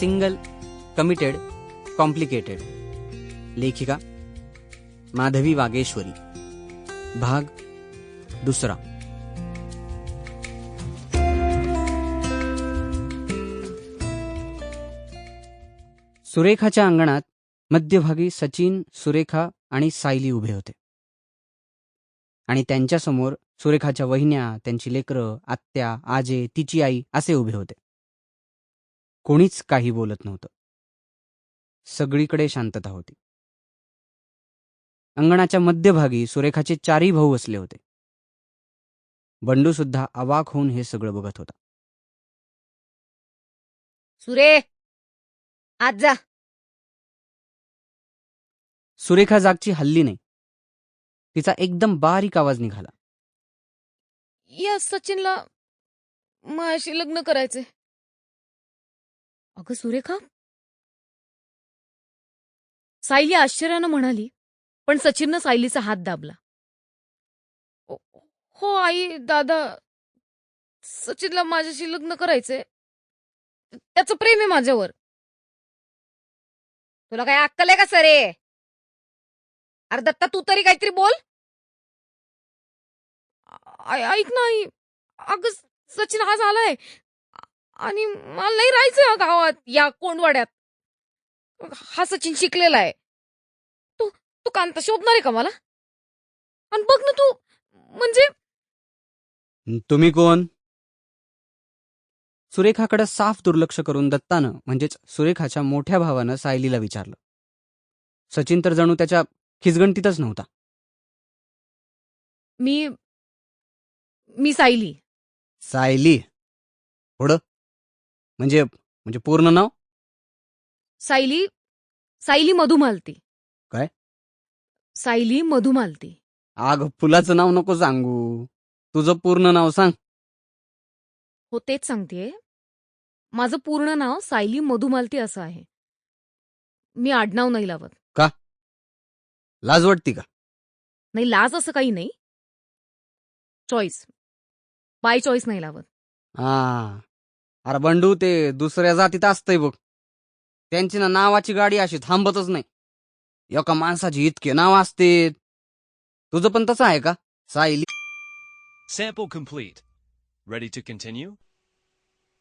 Single committed complicated लेखिका माधवी वागेश्वरी. भाग दुसरा. सुरेखाच्या अंगणात मध्यभागी सचिन सुरेखा आणि सायली उभे होते. आणि त्यांच्यासमोर सुरेखाच्या वहिन्या त्यांची लेकरं आत्या आजे तिची आई असे उभे होते. कोणीच काही बोलत नव्हतं. सगळीकडे शांतता होती. अंगणाच्या मध्यभागी सुरेखाचे चारही भाऊ बसले होते. बंडू सुद्धा अवाक होऊन हे सगळं बघत होता. सुरे! आज जा. सुरेखा जागची हल्ली नाही. तिचा एकदम बारीक आवाज निघाला. या सचिनला माझ्याशी लग्न करायचे अगं सुरेखा? सायली आश्चर्यानं म्हणाली पण सचिननं सायलीचा हात दाबला. "हो- आई दादा सचिनला माझ्याशी लग्न करायचंय. त्याचं प्रेम आहे माझ्यावर. तुला काय अक्कल आहे का सरे? अरे दत्ता तू तरी काहीतरी बोल. ऐक ना आई अगं सचिन आज आलाय. आणि मला नाही राहायचं या गावात या कोंडवाड्यात. हा सचिन शिकलेला आहे. तू तू कांता शोधणार आहे का मला? आणि बघ ना तू म्हणजे? तुम्ही कोण? सुरेखाकडे साफ दुर्लक्ष करून दत्तानं म्हणजेच सुरेखाच्या मोठ्या भावानं सायलीला विचारलं. सचिन तर जणू त्याच्या खिचगणतीतच नव्हता. मी मी सायली. सायली? पुढं? म्हणजे म्हणजे पूर्ण नाव? सायली सायली मधुमालती. काय? सायली मधुमालती. आग फुलाचं नाव नको सांगू. तुझं पूर्ण नाव सांग. हो तेच सांगतेय. माझं पूर्ण नाव सायली मधुमालती असं आहे. मी आडनाव नाही लावत. लाज वाटती का? नाही लाज असं काही नाही. चॉईस बाय चॉईस नाही लावत. हा. अरे बंडू ते दुसऱ्या जातीत असतंय बघ. त्यांची ना नावाची गाडी अशी थांबतच नाही. एका माणसाची इतके नाव असते. तुझं पण तसं आहे का? Sayali. Sample complete. Ready to continue?